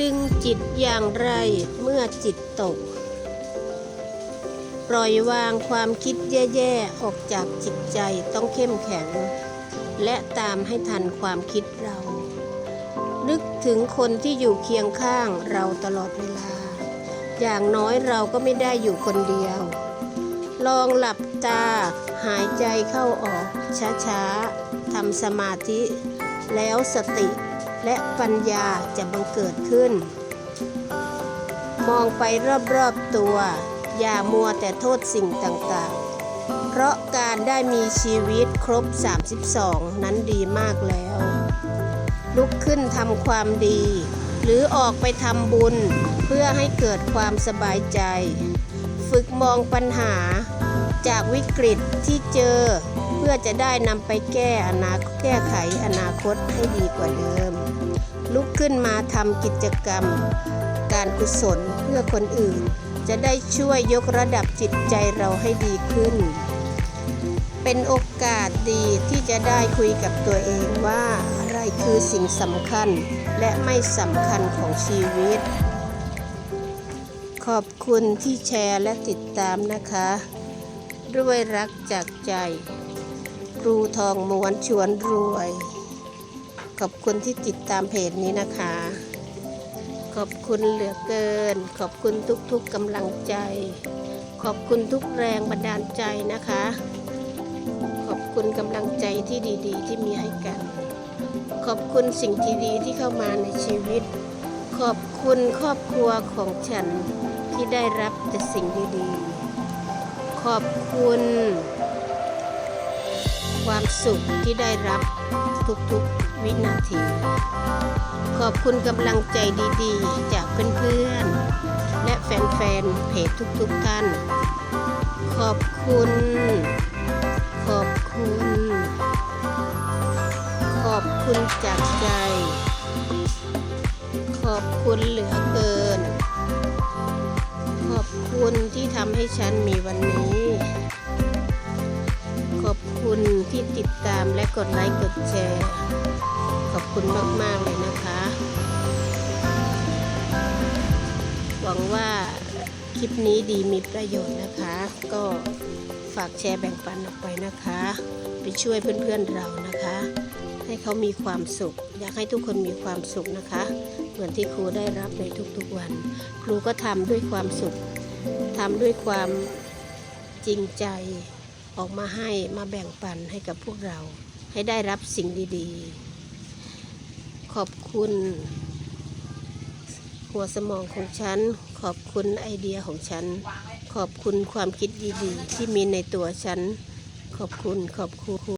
ดึงจิตอย่างไรเมื่อจิตตก ปล่อยวางความคิดแย่ๆ ออกจากจิตใจต้องเข้มแข็ง และตามให้ทันความคิดเรา นึกถึงคนที่อยู่เคียงข้างเราตลอดเวลา อย่างน้อยเราก็ไม่ได้อยู่คนเดียว ลองหลับตาหายใจเข้าออกช้าๆทำสมาธิ แล้วสติ และปัญญาจะบังเกิดขึ้น มองไปรอบๆตัว อย่ามัวแต่โทษสิ่งต่างๆ เพราะการได้มีชีวิตครบ 32 นั้นดีมากแล้ว ลุกขึ้นทำความดี หรือออกไปทำบุญเพื่อให้เกิดความสบายใจ ฝึกมองปัญหา จากวิกฤตที่เจอ เพื่อจะได้นำไปแก้อนาแก้ไขอนาคตให้ดีกว่าเดิม ลุกขึ้นมาทำกิจกรรม การกุศลเพื่อคนอื่น จะได้ช่วยยกระดับจิตใจเราให้ดีขึ้น เป็นโอกาสดีที่จะได้คุยกับตัวเองว่าอะไรคือสิ่งสำคัญและไม่สำคัญของชีวิตขอบคุณที่แชร์และติดตามนะคะ ด้วยรักจากใจ ครูทองม้วนชวนรวย ขอบคุณที่ติดตามเพจนี้นะคะ ขอบคุณเหลือเกิน ขอบคุณทุกๆกำลังใจ ขอบคุณทุกแรงบันดาลใจนะคะ ขอบคุณกำลังใจที่ดีๆ ที่มีให้กัน ขอบคุณสิ่งที่ดีที่เข้ามาในชีวิต ขอบคุณครอบครัวของฉันที่ได้รับแต่สิ่งดีๆ ขอบคุณ ความสุขที่ได้รับทุกๆวินาที ขอบคุณกำลังใจดีๆ จากเพื่อนๆ และแฟนๆ เพจทุกๆท่าน ขอบคุณ ขอบคุณ ขอบคุณจากใจ ขอบคุณเหลือเกิน คุณที่ทำให้ฉันมีวันนี้ ขอบคุณที่ติดตามและกดไลค์กดแชร์ ขอบคุณมาก ๆ เลยนะคะ หวังว่าคลิปนี้ดีมีประโยชน์นะคะ ก็ฝากแชร์แบ่งปันออกไปนะคะ ไปช่วยเพื่อน ๆ เรานะคะ ให้เขามีความสุข อยากให้ทุกคนมีความสุขนะคะ เหมือนที่ครูได้รับในทุกๆวัน ครูก็ทำด้วยความสุข ทำด้วยความจริงใจออกมาให้มาแบ่งปันให้กับพวกเรา ให้ได้รับสิ่งดีๆ ขอบคุณ หัวสมองของฉัน ขอบคุณไอเดียของฉัน ขอบคุณความคิดดีๆ ที่มีในตัวฉัน ขอบคุณขอบคุณ